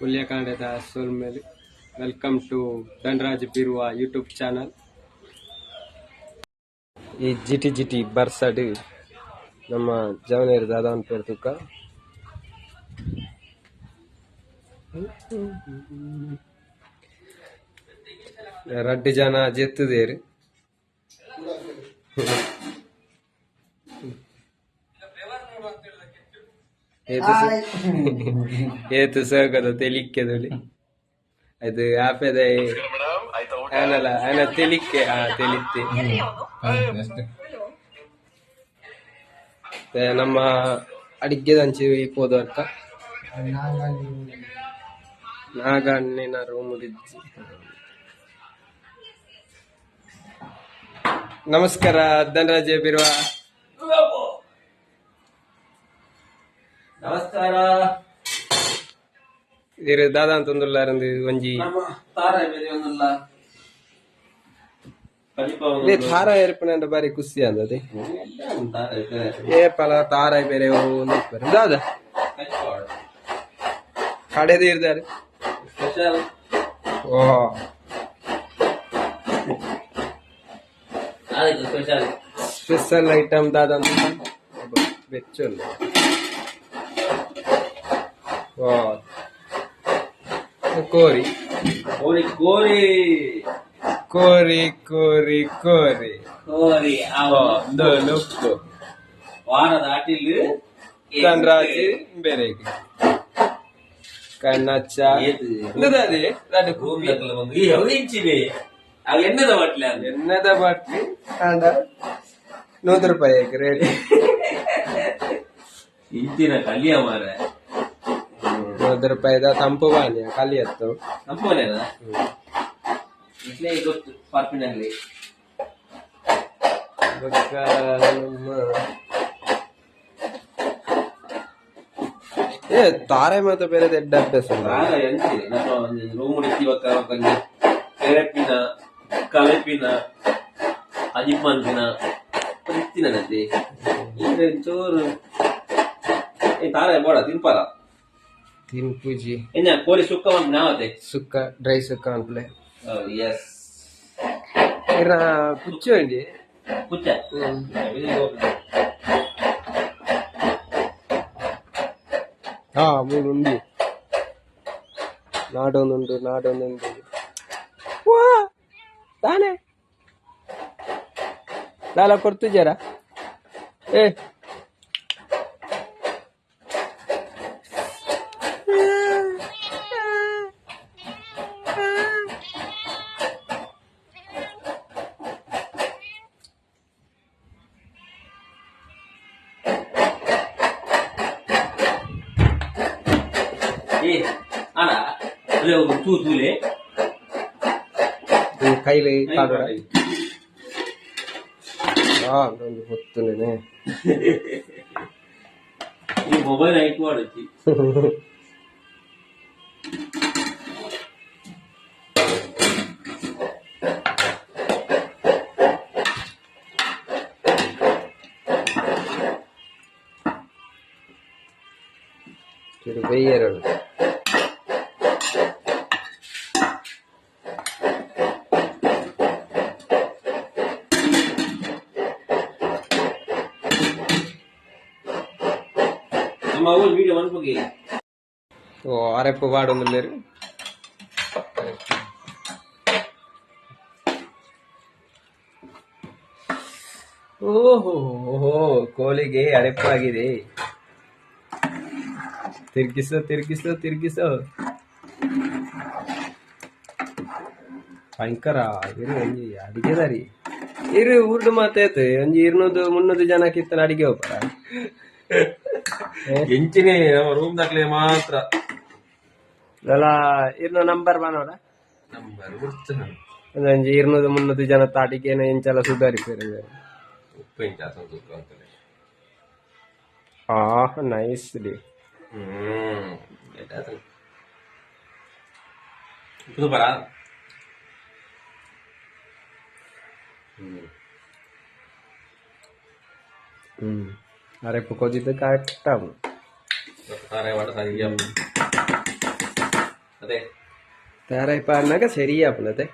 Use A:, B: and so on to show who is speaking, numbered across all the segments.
A: ಉಲ್ಯ ಕನ್ನಡದ soul welcome to Dhanraj ಬಿರುವ YouTube channel. ಈ ಜಿಟಿ ಜಿಟಿ ಬರ್ಸಡ್ ನಮ್ಮ ಜವನೇರು ದಾದಾನ್ ಪೇರು ತುಕ್ಕ ರಡ್ಡು ಜನ ಜೆತ್ತದೇರು ಏತು ಸ- ತೆಲಿಕ್ಕೆ ತೆಲಿಕ್ಕೆದೊಳಿ. ಅದು ಆಪೆದ ಅಲ್ಲ ಅಲ್ಲ ತೆಲಿಕ್ಕೆ ಆ ತೆಲಿತ್ತೆ ನಮ್ಮ ಅಡಿಗೆ ದಂಚಿ ನಾಗ ನಾಗಣ್ಣಿನ ರೂಮ್ ನಮಸ್ಕಾರ ಧನರಾಜ ಬಿರುವ
B: ನಮಸ್ಕಾರ.
A: ಇರು ದಾದಾ ಅಂತ ಒಂದುಲ್ಲಾರಂದು ಒಂಜಿ.
B: ನಮ್ಮ ತಾರ ಬೇರೆ ಒಂದಲ್ಲ ಕಲಿಪ
A: ಇದೇ ತಾರ ಏರ್ಪಣೆ ಬಾರಿ ಖುಷಿ ಅಂದದೆ
B: ತಾರ ಇದೆ
A: ಏ ಪಲ ತಾರ ಬೇರೆ ದಾದ.
B: ಕಲಿಪಾಡು
A: ಕಡೆದು ಇರ್ತಾರೆ
B: ಸ್ಪೆಷಲ್
A: ಓ
B: ಆಯ್ತು ಸ್ಪೆಷಲ್
A: ಸ್ಪೆಷಲ್ ಐಟಮ್ ದಾದ ಅಂತ. ಬೆಚ್ಚಲ್ ಓ ಕೋರಿ
B: ಕೋರಿ ಕೋರಿ
A: ಕೋರಿ ಕೋರಿ ಕೋರಿ
B: ಕೋರಿ ಅವ
A: ಒಂದು ಲುಕ್ಕು
B: ವಾರದ ಆಟಿಲ್
A: ಧನರಾಜ್ ಬೇರೆ ಕಣ್ಣಚ್ಚ
B: ಏತು?
A: ಇಂದದಾದೆ ದಾದ
B: ರೂಮ್
A: ಕೂಪಿ
B: ದಕ್ಕಲ ಬಂದು ಈ ಹೌದು ಇಂಚಿದೆ ಆಗ ಎಣ್ಣದ ಬಟ್ಲೆ ಅಂದ್ರೆ
A: ನೂರು ರೂಪಾಯಿದ ತಂಪು ಬಾನಿ ಖಾಲಿ ಹತ್ತು
B: ಸಂಪೂರ್ಣ ಇಟ್ಲೇ ಗೊತ್ತು ಪಾರ್ಪಿನಲ್ಲಿ.
A: ಬೊಕ್ಕ ನಮ್ಮ ಏ ತಾರೆ ಮಾತ್ರ ಬೇರೆ ದೊಡ್ಡ ಅಭ್ಯಾಸ ಉಂಟು.
B: ಬಾಳ ಎಂಚಿದೆ ನಮ್ಮ ರೂಮ್ ಇವಾಗ ಒಂದು ಕೆರೆಪಿನ ಕಲೆಪಿನ ಅಜಿಪ್ಪಂತಿನ ಇತ್ತಿನಂತೆ ಈಗ ಚೂರು ಏ ತಾರೆ ಬೋಡ ತಿನ್ಪಾರ?
A: ತಿನ್ಪುಜಿ
B: ಎನ್ನ ಕೋಳಿ ಸುಕ್ಕ ಒಂದು ನಾವತ್ತೆ
A: ಸುಕ್ಕ ಡ್ರೈ ಸುಕ್ಕ ಅಂತಲೇ
B: ಎಸ್
A: ಇರ ಪುಚ್ಚು ಅಂಡಿ
B: ಕುಚ್ಚ.
A: ಹ್ಮ್. ಹಾ ಮೂರು ಉಂಡಿ ನಾಡೊಂದುಂಡು ನಾಡೊಂದುಂಡು ವಾ ತಾನೆ. ಲಾಲ ಕೊಡ್ತಿದ್ದಾರ? ಏ
B: ಏ ಅದೇ ಒಂದು ತೂ ತೂಲೆ
A: ಈ ಕೈಲಿ ಕಾಡೋಡ ಹಾ ಒಂದು ಹೊತ್ತುನೇನೆ
B: ಈ ಮೊಬೈಲ್ ಐಕ್ ಮಾಡಚ್ಚಿ
A: ತಿರು ಬೆಯ್ಯರಳು
B: ನಮ್ಮ
A: ಅರೆಪ್ಪ ಅರೆಪ್ಪು ಬಾಡೊಂದುಲ್ಲೇರು ಓಹೋ ಓಹೋ ಕೋಳಿಗೆ ಅರೆಪ್ಪಾಗಿದೆ ತಿರ್ಗಿಸೋ ತಿರ್ಗಿಸೋ ತಿರ್ಗಿಸೋ. ಭಯಂಕರ, ಇರು ಒಂಜಿ ಅಡಿಗೆ ದಾರಿ. ಇರು, ಊರ್ದು ಮಾತಾಯ್ತು. ಒಂಜಿ ಇರ್ನೂದು, ಮುನ್ನೂದು ಜನ ಕಿತ್ತನ ಅಡಿಗೆ ಹೋಗ್ಬಾರ
B: ಎಂಚಿನೇ ನಮ್ಮ ರೂಮ್ ದಾಖಲೆ ಮಾತ್ರ.
A: ಅಲ್ಲ ಇರ್ನ ನಂಬರ್ ಬಾನೋಡ
B: ನಂಬರ್ ಗುರ್ತು
A: ಅಂಜಿ ಇರ್ನೂರು ಮುನ್ನೂರು ಜನ ತಾಟಿಕೇನ ಎಂಚೆಲ್ಲ ಸುಧಾರಿಸಿರು
B: ಉಪ್ಪು ಎಂಚ ತೂಕ ಅಂತಲೇ
A: ಆ ನೈಸ್ ರೀ
B: ಹ್ಮ್ ಇದು ಬರ.
A: ಹ್ಮ್. Arep pokoknya itu
B: kaktam. Arep ada tadi
A: apa? Ade. Tara
B: ipa naga
A: seri apa lete?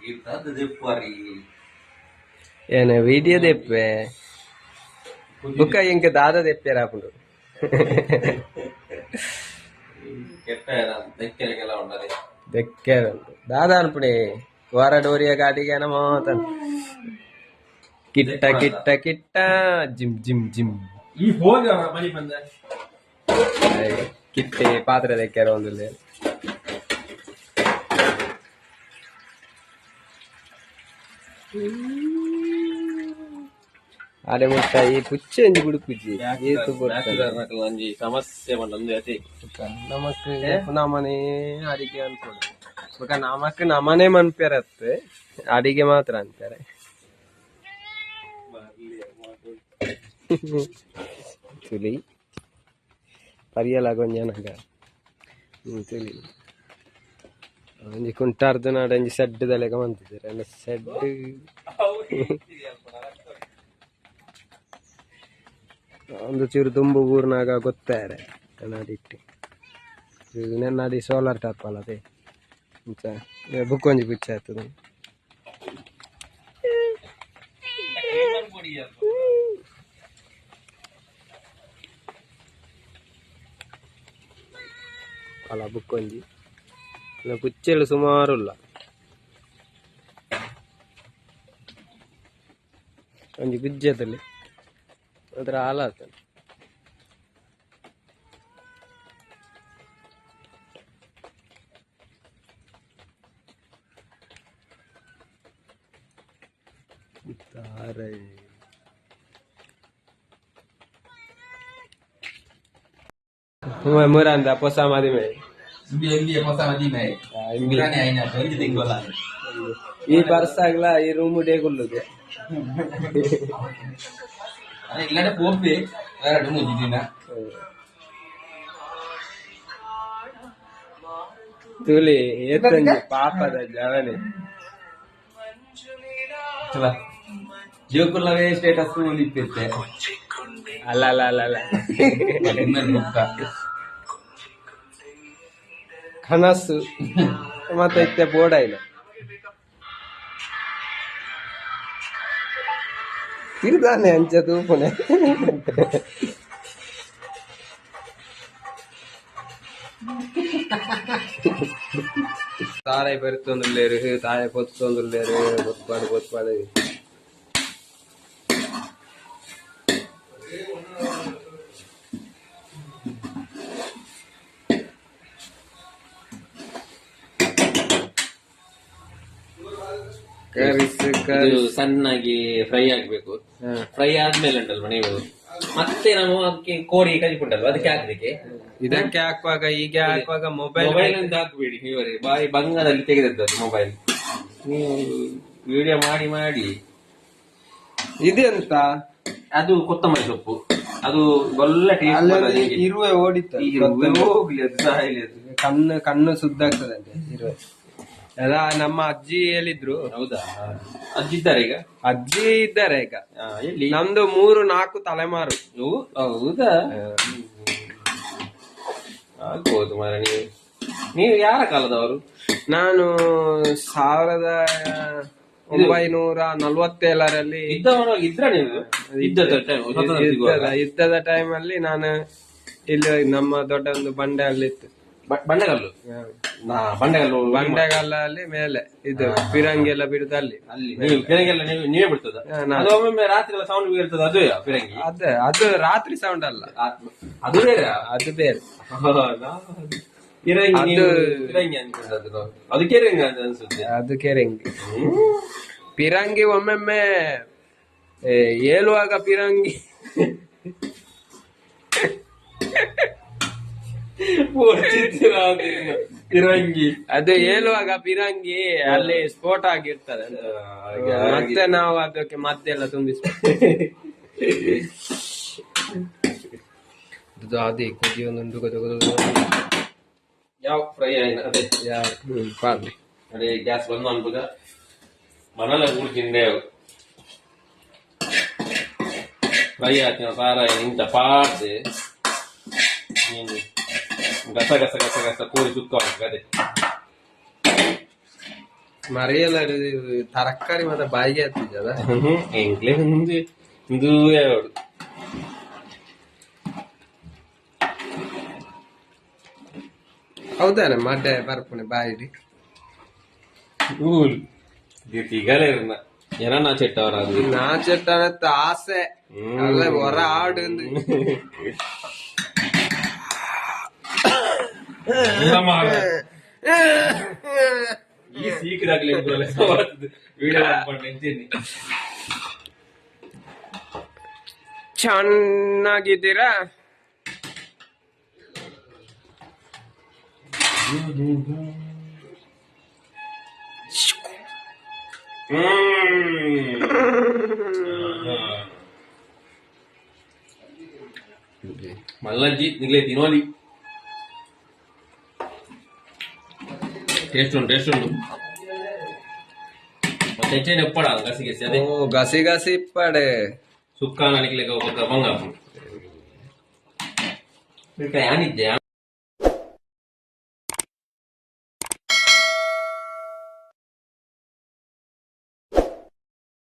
A: Kita tuh pari. ஏன்னா வீடியோ
B: தேப்பே புக்கா எங்க
A: தாதா தேப்பேரா அப்படின்னு దెక్కే దాదాపుడే వారడోరియా ఘాటికి అయినా మాతను ಕಿಟ್ಟ ಕಿಟ್ಟ ಕಿಟ್ಟ ಜಿಮ್ ಜಿಮ್ ಜಿಮ್.
B: ಈ ಹೋಗ ಮನಿ ಬಂದ
A: ಕಿಟ್ಟೆ ಪಾತ್ರೆ ದೆಕ್ಕೆರ ಒಂದು ಅರೆ ಮುಟ್ಟ ಈ ಪುಚ್ಚೆ ಏತು ಬರ್ತಾರೆ
B: ಒಂಜಿ ಸಮಸ್ಯೆ ಬಂದ ಒಂದು ಅತಿ.
A: ನಮಕ್ ನಮ್ಮನೆ ಅಡಿಗೆ ಅನ್ಕೊಂಡು. ಬೊಕ ನಮಕ್ ನಮ್ಮನೆ ಮನ್ಪೇರತ್ತೆ. ಅಡಿಗೆ ಮಾತ್ರ ಅಂತಾರೆ. ತುಲಿ ಪರಿಯಲಾಗೊಂಜನಗ ಹ್ಮ್ ತುಲಿ ಒಂಜಿ ಕುಂಟಾರ್ದು ನಾಡ ಒಂಜಿ ಸೆಡ್ ದಲೆಗ ಮಂತಿದ್ದಾರೆ ಸೆಡ್ ಒಂದು ಚೂರು ತುಂಬು ಊರ್ನಾಗ ಗೊತ್ತಾರೆ ಕನ್ನಡಿಟ್ಟು ನೆನ್ನಾಡಿ ಸೋಲಾರ್ ಟಾಪ್ ಅಲ್ಲ ಅದೇ ಬುಕ್ ಒಂಜಿ ಬಿಚ್ಚ ಆಗ್ತದೆ ಅಲ್ಲ ಬುಕ್ಕೊಂಜಿ ಕುಚ್ಚೆಲ್ಲ ಸುಮಾರುಲ್ಲ. ಒಂಜಿ ಗುಜ್ಜದಲ್ಲಿ ಅದ್ರ ಹಾಲಾಗ್ತದೆ ತಾರೆ ಮುರಂದ ಹೊಸ ಮದುವೆ
B: ಎಲ್ಲಿ ಹೊಸ ಮದಿಮೆ ಇರಾನಿ ಆಯ್ನ ಒಂದು ತಿಂಗಳ
A: ಈ ಪರ್ಸ್ ಆಗ್ಲ ಈ ರೂಮ್ ಡೇಗುಲ್ಲುದೆ
B: ಅದೇ ಇಲ್ಲಡೆ ಪೋಪೆ ಎರಡು ಮೂಜಿ ದಿನ
A: ತುಲಿ ಎತ್ತಂಜಿ ಪಾಪದ ಜವನೆ
B: ಚಲ ಜೀವಕುಲ್ಲವೇ ಸ್ಟೇಟಸ್ ಇಪ್ಪಿತ್ತೆ
A: ಅಲ್ಲ ಅಲ್ಲ ಅಲ್ಲ ಅಲ್ಲ
B: ಇನ್ನೊಂದು ಬುಕ್ಕ
A: ಕನಸು ಮತ್ತೈತೆ ಬೋಡಾಯ್ನ ತಿರುದಾನೆ ಅಂಚೆ ತೂಪುನೆ ತಾರಾಯಿ ಬರುತ್ತೊಂದುಳ್ಳೇರು ತಾರಾಯಿ ಪೊತ್ತೊಂದುಳ್ಳೇರು ಪೊತ್ಪಾಡು ಪೊತ್ಪಾಡು
B: ಇದು ಸಣ್ಣಾಗಿ ಫ್ರೈ ಆಗ್ಬೇಕು ಫ್ರೈ ಆದ್ಮೇಲೆ ಉಂಟಲ್ವ ನೀವು? ಮತ್ತೆ ನಾವು ಅದಕ್ಕೆ ಕೋರಿ ಕಲಿಪುಂಟಲ್ವ? ಅದಕ್ಕೆ ಹಾಕ್ಲಿಕ್ಕೆ?
A: ಇದಕ್ಕೆ ಹಾಕುವಾಗ ಹೀಗೆ ಹಾಕುವಾಗ ಮೊಬೈಲ್
B: ಮೊಬೈಲ್ ಅಂತ ಹಾಕ್ಬೇಡಿ ಬಾಯಿ ಬಾರಿ ಬಂಗದಲ್ಲಿ ತೆಗೆದದ್ದು ಅದು ಮೊಬೈಲ್ ನೀವು ವಿಡಿಯೋ ಮಾಡಿ ಮಾಡಿ.
A: ಇದೆಂತ
B: ಅದು ಕೊತ್ತಂಬರಿ ಸೊಪ್ಪು. ಅದು ಒಳ್ಳೆ ಟೇಸ್ಟ್
A: ಇರುವೆ ಓಡಿತ್ತು
B: ಹೋಗ್ಲಿ ಅದು
A: ಕಣ್ಣು ಕಣ್ಣು ಸುದ್ದಾಗ್ತದೆ ಇರುವೆ. ಅದ ನಮ್ಮ ಅಜ್ಜಿ ಹೇಳಿದ್ರು.
B: ಹೌದಾ? ಅಜ್ಜಿ ಇದ್ದಾರೆ ಈಗ?
A: ಅಜ್ಜಿ ಇದ್ದಾರೆ ಈಗ.
B: ಆ, ಎಲ್ಲಿ?
A: ನಮ್ದು ಮೂರು ನಾಲ್ಕು ತಲೆಮಾರು.
B: ಹೌದಾ? ಆಗ್ಬೋದು ಮರ ನೀವು. ನೀವು ಯಾರ ಕಾಲದವರು?
A: ನಾನು ಸಾವಿರದ ಒಂಬೈನೂರ ನಲ್ವತ್ತೇಳರಲ್ಲಿ
B: ಇದ್ದವನು ಇದ್ರ ನೀವು? ಇದ್ದದ time, ಸ್ವತಂತ್ರ ಸಿಗುವಾಗ.
A: ಯುದ್ಧದ ಯುದ್ಧದ ಟೈಮ್ ಅಲ್ಲಿ ನಾನು ಇಲ್ಲಿ ನಮ್ಮ ದೊಡ್ಡ ಒಂದು ಬಂಡೆ ಅಲ್ಲಿ ಇತ್ತು
B: ಬ- ಬಂಡೆಗಲ್ಲು
A: ಬಂಡೆಗಲ್ಲಲ್ಲಿ ಮೇಲೆ ಇದು ಫಿರಂಗಿ ಎಲ್ಲ ಬಿಡುದು ಅಲ್ಲಿ.
B: ಅಲ್ಲಿ. ನೀವು ನೀವು ನೀವೇ ಬಿಡ್ತದ. ಅದು ಒಮ್ಮೊಮ್ಮೆ ರಾತ್ರಿ ಎಲ್ಲ ಸೌಂಡ್ ಇರ್ತದೆ ಅದು ಫಿರಂಗಿ?
A: ಅದೇ ಅದು ರಾತ್ರಿ ಸೌಂಡ್ ಅಲ್ಲ.
B: ಅದು ಬೇರೆ.
A: ಅದು ಬೇರೆ.
B: ನೀವು ಫಿರಂಗಿ ಅನ್ಕೊಂಡದ್ದು. ಅದು ಕೆರಂಗಿ ಅಂತ ಅನ್ಸುತ್ತೆ.
A: ಅದು ಕೆರೆಂಗಿ. ಪಿರಂಗಿ ಒಮ್ಮೊಮ್ಮೆ ಏಳುವಾಗ ಪಿರಂಗಿ
B: ಓಡ್ತಿದ್ದೀರ ಅದು ಅದೇ ಹೇಳುವಾಗ
A: ಅದು ಏಳುವಾಗ ಪಿರಂಗಿ ಅಲ್ಲಿ ಸ್ಫೋಟ ಆಗಿರ್ತದೆ. ಅಂತ. ಮತ್ತೆ ನಾವು ಅದಕ್ಕೆ ಮತ್ತೆಲ್ಲ ತುಂಬಿಸ್ಬೇಕು. ಇದು ಅದೇ ಕುದಿಯೊಂದುಂಟು ಒಂದೊಂದು ಕುದು
B: ಯಾವ ಫ್ರೈ ಆಯ್ನ ಅದೇ. ಅದೇ ಗ್ಯಾಸ್ ಬಂದು ಅನ್ಬೋದ ಮನಲ ಕೂಡ್ತಿಂಡೆ ಫ್ರೈ ಆಯ್ತು ಸಾರ ಇಂತ ಪಾಡ್ದೆ. ನೀನು ಗಸ ಗಸ ಗಸ ಗಸ ಕೋರಿ ಸುತ್ತ ಉಂಟು ಅದೇ
A: ಮರಿಯಲ್ಲ ತರಕಾರಿ ಮತ್ತೆ ಬಾಯಿಗೆ ಹತ್ತಿದ್ದದ
B: ಎಂಕ್ಲೆ ಒಂದು ಒಂದು ಎರಡು
A: ಹೌದಾನೆ ಮಡ್ಡೆ ಬರ್ಪುಣೆ ಬಾಯಿಡಿ
B: ಊಲ್ ತಿಗಲೇ ಇರನ ಏನನ್ನ ಚೆಟ್ಟವರ ಅದು
A: ನಾ ಚೆಟ್ಟನತ್ತ ಆಸೆ
B: ಹ್ಮ್.
A: ಅಲ್ಲ ಹೊರ ಆಡು
B: ಈ ಸೀಕ್ರಾಗ್ಲಿ ವಿಡಿಯೋ ಮಾಡ್ಕೊಂಡು
A: ಚೆನ್ನಾಗಿದ್ದೀರಾ?
B: ಮಲ್ಲಜ್ಜಿ ನಿಲ್ಲೇ ದಿನೋಲಿ టేస్ట్ టేస్ట్ టెన్షన్ ఎప్పుడు గసి గసి అదే
A: ఓ గసి గసి ఇప్పడే
B: సుక్కానానికి లేక ఒక గబంగా ఇప్పుడు ప్రయాణిద్దా